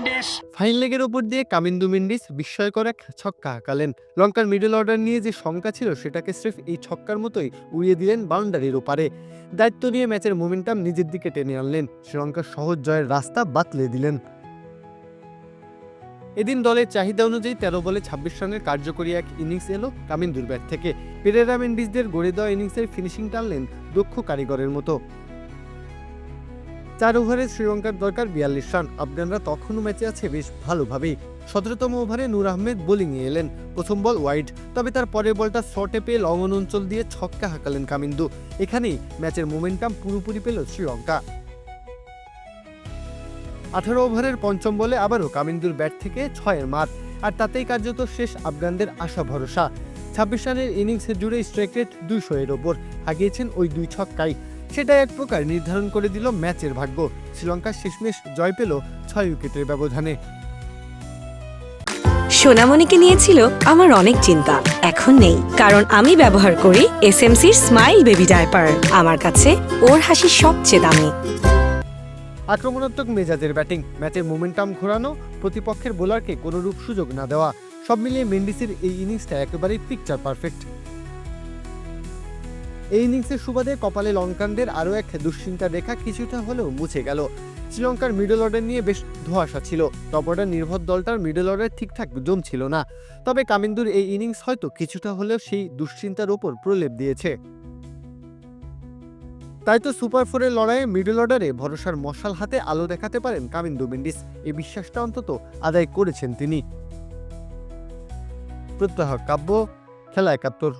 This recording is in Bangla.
Mendes. ফাইন লেগের ওপর দিয়ে কামিন্দু মেন্ডিস বিস্ময়কর এক ছক্কা হাঁকালেন। লঙ্কার মিডল অর্ডার নিয়ে যে শঙ্কা ছিল, সেটাকে স্রেফ এই ছক্কার মতোই উড়িয়ে দিলেন বাউন্ডারির ওপারে। দায়িত্ব নিয়ে ম্যাচের মোমেন্টাম নিজের দিকে টেনে আনলেন। শ্রীলঙ্কার সহজ জয়ের রাস্তা বাতলে দিলেন। এদিন দলের চাহিদা অনুযায়ী তেরো বলে ছাব্বিশ রানের কার্যকরী এক ইনিংস এলো কামিন্দুর ব্যাট থেকে। পেরেরা মেন্ডিসদের গড়ে দেওয়া ইনিংসের ফিনিশিং টানলেন দক্ষ কারিগরের মতো। চার ওভারে শ্রীলঙ্কার দরকার বিয়াল্লিশ রান। আফগানরা তখনও ম্যাচে আছে বেশ ভালোভাবেই। সতেরোতম ওভারে নূর আহমেদ বোলিংয়ে এলেন। প্রথম বল ওয়াইড, তবে তার পরের বলটা শর্টে পেয়ে লঙ্ঘন অঞ্চল দিয়ে ছক্কা হাঁকালেন কামিন্দু। এখানেই ম্যাচের মোমেন্টাম পুরোপুরি পেল শ্রীলঙ্কা। আঠারো ওভারের পঞ্চম বলে আবারও কামিন্দুর ব্যাট থেকে ছয়ের মার, আর তাতেই কার্যত শেষ আফগানদের আশা ভরসা। ছাব্বিশ রানের ইনিংসে জুড়ে স্ট্রাইক রেট দুইশো এর ওপর হাগিয়েছেন ওই দুই ছক্কাই। সেটা এক প্রকার নির্ধারণ করে দিল ম্যাচের ভাগ্য। শ্রীলঙ্কা শেষমেশ জয় পেল ছয় উইকেটের ব্যবধানে। সোনামণিকে নিয়েছিল আমার অনেক চিন্তা এখন নেই। কারণ আমি ব্যবহার করি এসএমসির স্মাইল বেবি ডায়পার আমার কাছে ওর হাসি সবচেয়ে দামি। আক্রমণাত্মক মেজাজের ব্যাটিং ম্যাচের মোমেন্টাম ঘোরানো প্রতিপক্ষের বোলারকে কোনোরূপ সুযোগ না দেওয়া সব মিলিয়ে মেন্ডিসের এই ইনিংসটা একেবারেই পিকচার পারফেক্ট এই ইনিংসের সুবাদে কপালে লঙ্কানদের আরও এক দুশ্চিন্তার রেখা কিছুটা হলেও মুছে গেল। শ্রীলঙ্কার মিডল অর্ডার নিয়ে বেশ ধোঁয়াশা ছিল। টপ অর্ডার নির্ভর দলটার মিডল অর্ডার ঠিকঠাক জমছিল না। তবে কামিন্দুর এই ইনিংস হয়তো কিছুটা হলেও সেই দুশ্চিন্তার ওপর প্রলেপ দিয়েছে। তাই তো সুপার ফোরের লড়াইয়ে মিডল অর্ডারে ভরসার মশাল হাতে আলো দেখাতে পারেন কামিন্দু মেন্ডিস এই বিশ্বাসটা অন্তত আদায় করেছেন তিনি। প্রত্যাহ কাব্য, খেলা একাত্তর।